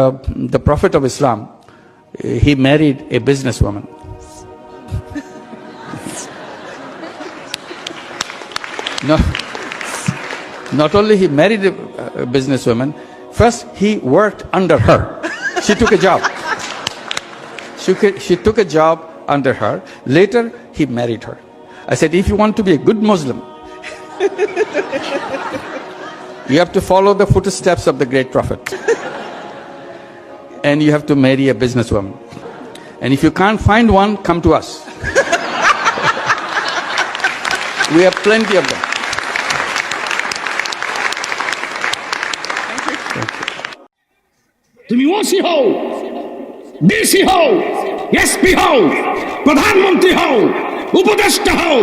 Uh, the Prophet of Islam, uh, he married a businesswoman. no, not only he married a, a businesswoman, first he worked under her. She took a job. She, she took a job under her. Later, he married her. I said, if you want to be a good Muslim, you have to follow the footsteps of the great Prophet and you have to marry a businesswoman. And if you can't find one, come to us. we have plenty of them. তুমি OC হও DC হও SP হও প্রধানমন্ত্রী হও উপদেষ্টা হও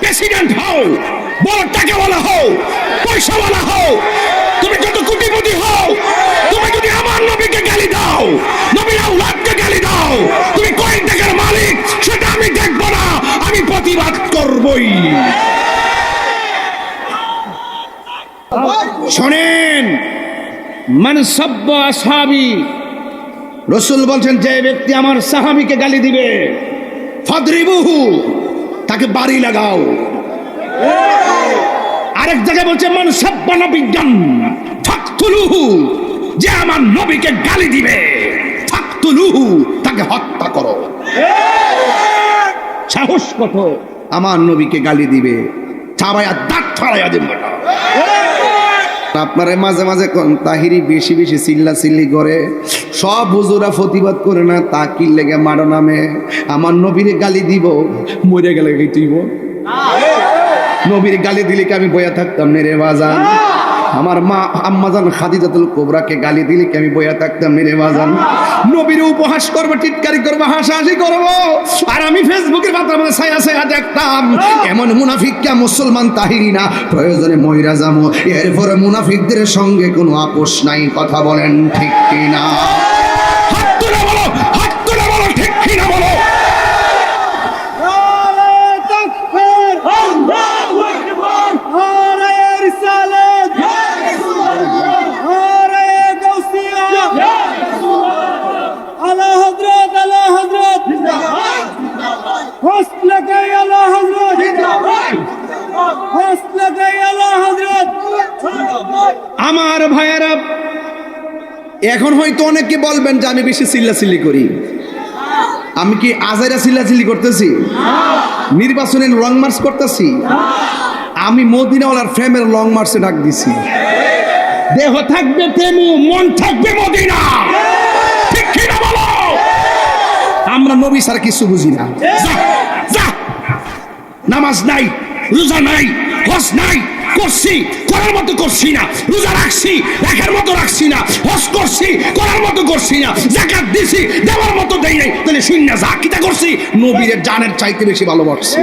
president হও বড় টাকাওয়ালা হও পয়সাওয়ালা হও তুমি যত কোটিপতি হও তুমি যদি আমার নবীকে গালি দাও। নবীর আউলাদকে গালি দাও। তুমি কয় টাকার মালিক, সেটা আমি দেখব না। আমি প্রতিবাদ করবই। শোনেন, মান সব্য আসহাবি রসুল বলছেন, যে ব্যক্তি আমার সাহাবিকে গালি দিবে, ফদরিবুহু, তাকে বাড়ি লাগাও। আরেক জায়গায় বলছে, মান সব্য নবিজ্ঞান ফাকতুলুহু। যে আমার নবীকে গালি দিবে ফাকতুলুহু তাকে হত্যা করো। সাহস কত আমার নবীকে গালি দিবে ছাড়াইয়া দাঁত ছাড়াইয়া দেব আপনারা মাঝে মাঝে কোন তাহিরি বেশি বেশি চিল্লা চিল্লি করে সব হুজুরা প্রতিবাদ করে না তা কি লেগে মারো নামে আমার নবীরে গালি দিব মরে গেলে তুইব নবীর গালি দিলে কি আমি বয়া থাকতাম নে রে বাজান? আমার মা আম্মাজান খাদিজাতুল কোবরাকে গালি দিলে কি আমি বইয়া থাকতাম মেরে বাজান নবীর উপহাস করব, টিটকারি করব, হাসাহাসি করব। আর আমি ফেসবুকের মাত্রা মধ্যে ছায়া ছায়া দেখতাম, এমন মুনাফিককে মুসলমান তাহিরি না? প্রয়োজনে মহিরা যাব। এরপরে মুনাফিকদের সঙ্গে কোনো আপোষ নাই, কথা বলেন ঠিক কিনা? হাত তুলে বলো, হাত তুলে বলো, ঠিক কিনা বলো? এখন হয়তো অনেকে বলবেন যে আমি বেশি চিল্লাচিল্লি করি। আমি কি আজাইরা চিল্লাচিল্লি করতেছি? নির্বাচনে লং মার্চ করতেছি? আমি মদিনাওয়ালার ফ্রেমের লং মার্চে ডাক দিছি। দেহ থাকবে তেমু মন থাকবে মদিনা। ঠিক কিনা বলো? আমরা নবী স্যার কিছু বুঝি না। নামাজ নাই রোজা নাই হস নাই করছি করার মতো করছি না। রোজা রাখছি রাখার মতো রাখছি না। করছি, করার মতো করছি না। জাকাত দিছি, দেওয়ার মতো দেই নাই। তাহলে শূন্য কিটা করছি নবীরের জানের চাইতে বেশি ভালোবাসছি।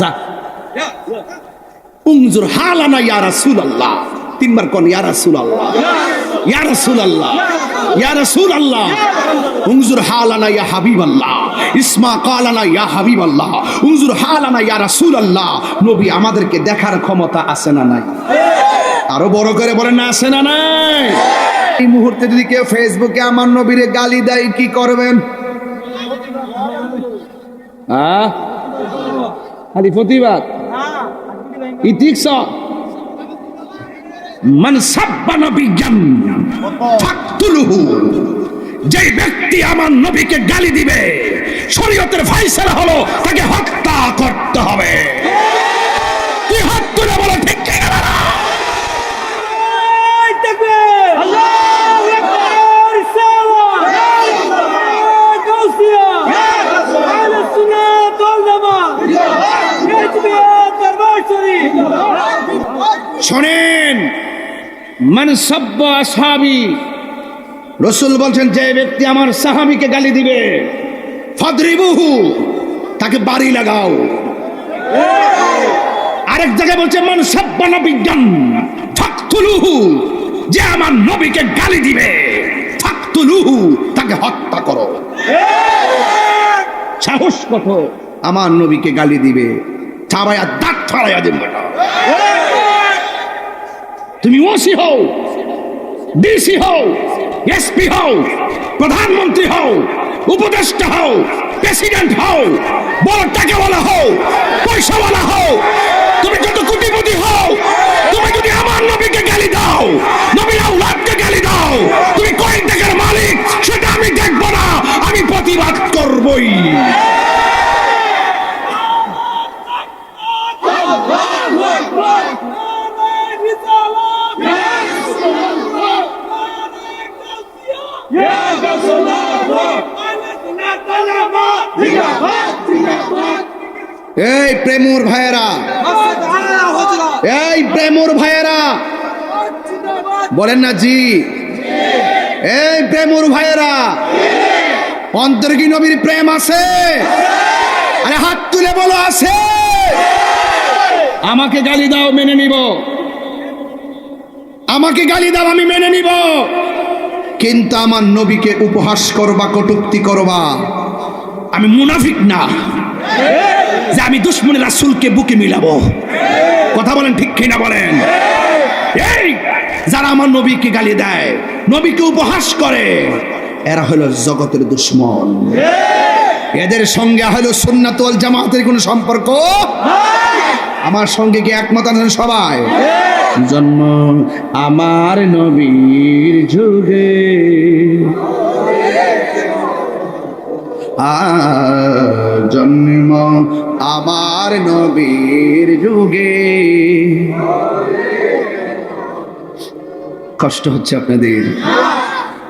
যা। উংজুর হালানা ইয়া রাসূলুল্লাহ। তিনবার কোন, ইয়া রাসূলুল্লাহ। ইয়া রাসূলুল্লাহ। ইয়া রাসূলুল্লাহ। উংজুর হালানা ইয়া হাবিবাল্লাহ। ইসমা কালানা ইয়া হাবিবাল্লাহ। উংজুর হালানা ইয়া রাসূলুল্লাহ। নবী আমাদেরকে দেখার ক্ষমতা আছে না নাই? আরও বড় করে বলেন, না, আছে না নাই? এই মুহূর্তে যদি কেউ ফেসবুকে আমার নবীরে গালি দেয়, কি করবেন? হ্যাঁ? খালি প্রতিবাদ? ইতিক্স মান সাব্বা ব্যক্তি আমার নবীকে গালি দিবে, শরীয়তের ফাইসালা হলো তাকে হত্যা করতে হবে। শোনেন। মান সব্য আসহাবি। রসুল বলছেন, যে ব্যক্তি আমার সাহাবিকে গালি দিবে, ফদরিবুহু, তাকে বাড়ি লাগাও। আরেক জায়গায় বলছে, মান সব্য নবিজ্ঞান ফাকতুলুহু, যে আমার নবীকে গালি দিবে, ফাকতুলুহু, তাকে হত্যা করো। সাহস কত? আমার নবীকে গালি দিবে চাবাইয়া দাঁত ফাড়াইয়া দেব বেটা তুমি ওসি হও, ডিসি হও, এসপি হও, প্রধানমন্ত্রী হও, উপদেষ্টা হও, প্রেসিডেন্ট হও বড় টাকাওয়ালা হও, পয়সাওয়ালা হও। তুমি যত কোটিপতি হও, তুমি যদি আমার নবীকে গালি দাও ভাইয়েরা। এই প্রেমুর ভাইয়েরা। বলেন না জি। এই প্রেমুর ভাইয়েরা। নবীর প্রেম আছে। আরে হাত তুলে বলো, আছে। আমাকে গালি দাও, মেনে নিব। আমাকে গালি দাও, আমি মেনে নিব। কিন্তু আমার নবীকে উপহাস করবা, কটুক্তি করবা। আমি মুনাফিক না। যে আমি দুশ্মনী রাসুলকে বুকে মিলাবো। কথা বলেন ঠিক কিনা বলেন? এই যারা আমার নবীকে গালি দেয় নবীকে উপহাস করে এরা হলো জগতের দুশ্মন। এদের সঙ্গে হলো সুন্নাতুল জামাতের কোনো সম্পর্ক? আমার সঙ্গে কি একমত আছেন সবাই? জন্ম আমার নবীর যুগে। আ, জন্ম আমার নবীর যুগে। কষ্ট হচ্ছে আপনাদের।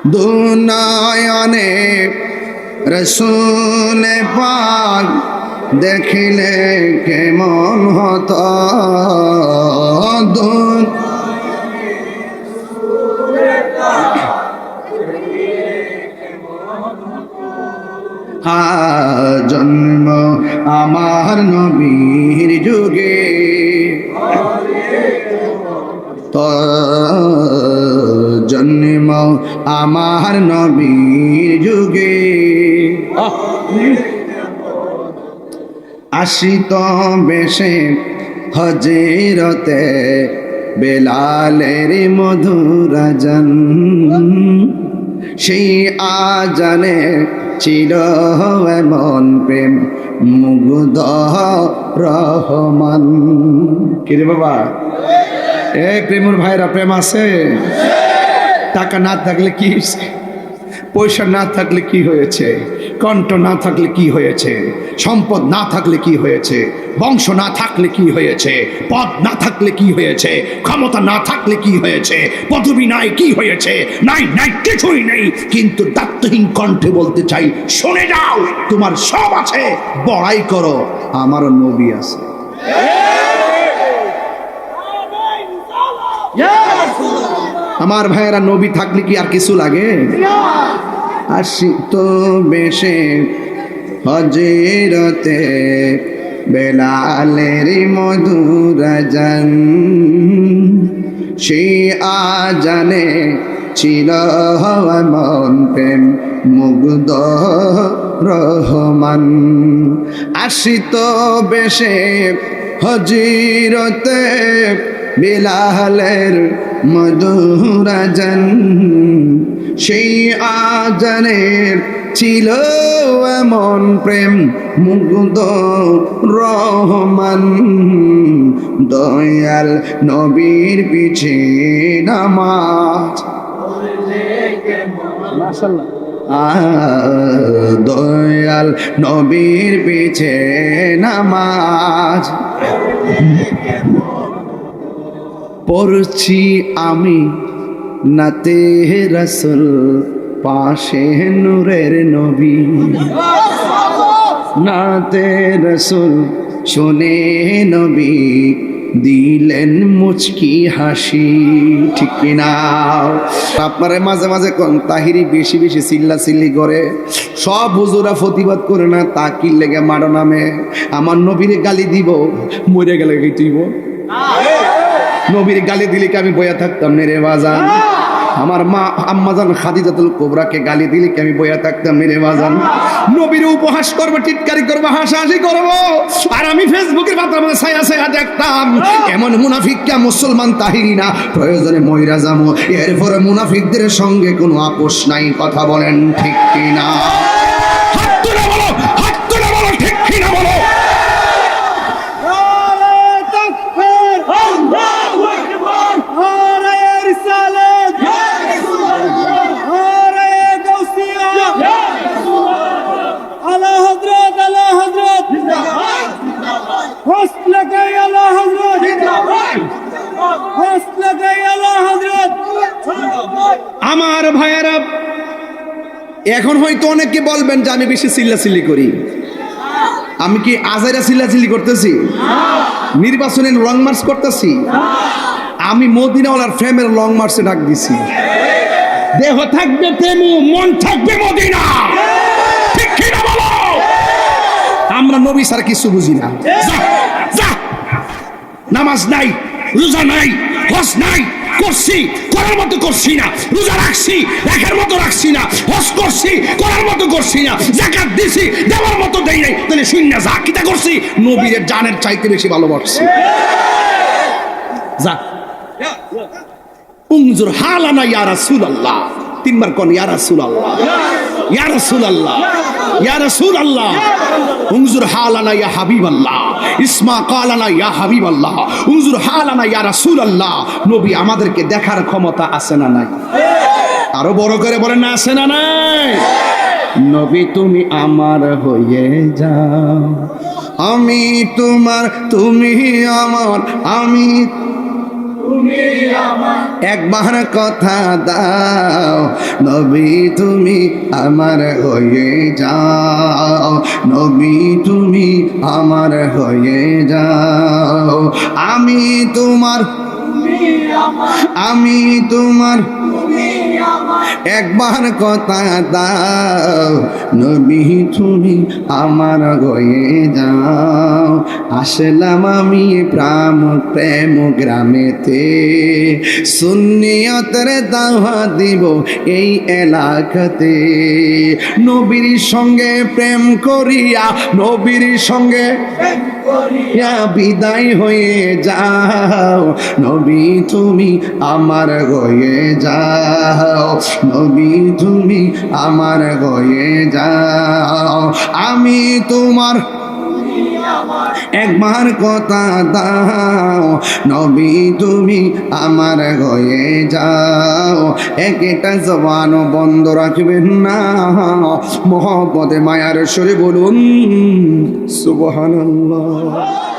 দুনয়নে রসুল পাক দেখিলে কেমন হত। দুন হা জন্ম আমার নবীর যুগে। জন্ম আমার নবীর যুগে। আসিত বেশে হজিরতে বেলালের মধুরাজন সেই আজানে চির এমন প্রেম, মুগ্ধ রহমান। কিরে বাবা? এ প্রেমুর ভাইরা, প্রেম আছে? টাকা না থাকলে কি? পয়সা না থাকলে কি হয়েছে? কণ্ঠ না থাকলে কি হয়েছে? সম্পদ না থাকলে কি হয়েছে? বংশ না থাকলে কি হয়েছে? পদ না থাকলে কি হয়েছে? ক্ষমতা না থাকলে কি হয়েছে? পদবি নাই, কি হয়েছে? নাই নাই, কিছুই নেই। কিন্তু দাত্তহীন কণ্ঠে বলতে চাই, শুনে যাও, তোমার সব আছে। বড়াই করো, আমারও নবী আছে। আমার ভাইয়েরা নবী থাকলে কি আর কিছু লাগে? আসিত বেশে হজেরতে বেলালের মধুরাজন সে আজানে ছিল মন প্রেম মুগ্ধ রহমান। আসিত বেশে হজিরতে বিলালের মধুরাজন সেই আজানের ছিল এমন প্রেম মুগ্ধ রহমান। দয়াল নবীর পিছে নামাজ। দয়াল নবীর পিছে নামাজ। পড়ছি আমি নাতে রসুল, পাশে নূরের নবী। নাতে রসুল, শোনে নবী দিলেন মুচকি হাসি। ঠিক কিনা? আপনারা মাঝে মাঝে কোন তাহিরি বেশি বেশি চিল্লা চিল্লি করে। সব হুজুরা প্রতিবাদ করে না তা কি লেগে মারো নামে। আমার নবীরে গালি দিব, মরে গেলে তুইব নবীর গালি দিলে কি আমি বয়া থাকতাম? না রে বাজান। আমার মা আম্মাজান খাদিজাতুল কোবরাকে গালি দিলে কি আমি বইয়া থাকতাম? নিরে বাজান। নবীর উপহাস করব, টিটকারি করব, হাসাহাসি করব। আর আমি ফেসবুকের পাতার মধ্যে ছায়া ছায়া দেখতাম। এমন মুনাফিককে মুসলমান তাহিরি না? প্রয়োজনে মহিরা যাব। এরপরে মুনাফিকদের সঙ্গে কোনো আপোষ নাই, কথা বলেন ঠিক কি না হাত তুলে বলো হাত তুলে বলো ঠিক কিনা বলো নারে তাকবীর আল্লাহু আকবার নারে রিসালাত ইয়া রাসূলুল্লাহ নারে গাউসিয়া ইয়া রাসূলুল্লাহ আলা হযরত আলা হযরত জিন্দাবাদ হসলক আলা হযরত জিন্দাবাদ হসলক আলা হযরত জিন্দাবাদ আমার ভাইয়েরা, এখন হয়তো অনেকে বলবেন যে আমি বেশি চিল্লাচিল্লি করি। আমি কি আজাইরা চিল্লাচিল্লি করতেছি? নির্বাচনে লং মার্চ করতেছি? আমি মদিনাওয়ালার ফ্রেমের লং মার্চে ডাক দিছি। দেহ থাকবে তেমু মন থাকবে মদিনা। ঠিক আমরা নবী স্যার কিছু বুঝি না। নামাজ নাই, রোজা নাই, হজ নাই। করছি, করার মতো করছি না। রোজা রাখছি, রাখার মতো রাখছি না। হস করছি, করার মতো করছি না। জাকাত দিছি, দেওয়ার মতো দেই নাই। তাহলে শূন্য যা কিতা করছি, নবীর জানের চাইতে বেশি ভালোবাসছি। যা। উংজুর হালানা ইয়া রাসূলুল্লাহ। তিনবার কোন, ইয়া রাসূলুল্লাহ। ইয়া রাসূলুল্লাহ ইয়া রাসূলুল্লাহ। উংজুর হালানা ইয়া হাবিবাল্লাহ, ইসমা কালানা ইয়া হাবিবাল্লাহ। উংজুর হালানা ইয়া রাসূলুল্লাহ। নবী আমাদেরকে দেখার ক্ষমতা আছে না নাই? আরও বড় করে বলেন না, আছে না নাই? নবী তুমি আমার হয়ে যাও। আমি তোমার, তুমি আমার, আমি একবার কথা দাও। নবী তুমি আমার হয়ে যাও। নবী তুমি আমার হয়ে যাও। আমি তোমার আমি তোমার একবার কথা দাও, নবী তুমি আমার হয়ে যাও। আসলাম আমি প্রাম প্রেম গ্রামেতে, সুন্নিয়তের দাওয়া দিব এই এলাকাতে। নবীর সঙ্গে প্রেম করিয়া, নবীর সঙ্গে বিদায় হয়ে যাও। নবী তুমি আমার গয়ে যাও। নবী তুমি আমার গয়ে যাও। আমি তোমার একবার কথা দাও, নবী তুমি আমার হয়ে যাও। একটা জবান বন্ধ রাখবেন না। মহব্বতে, মায়ার সরে বলুন, সুবহানাল্লাহ।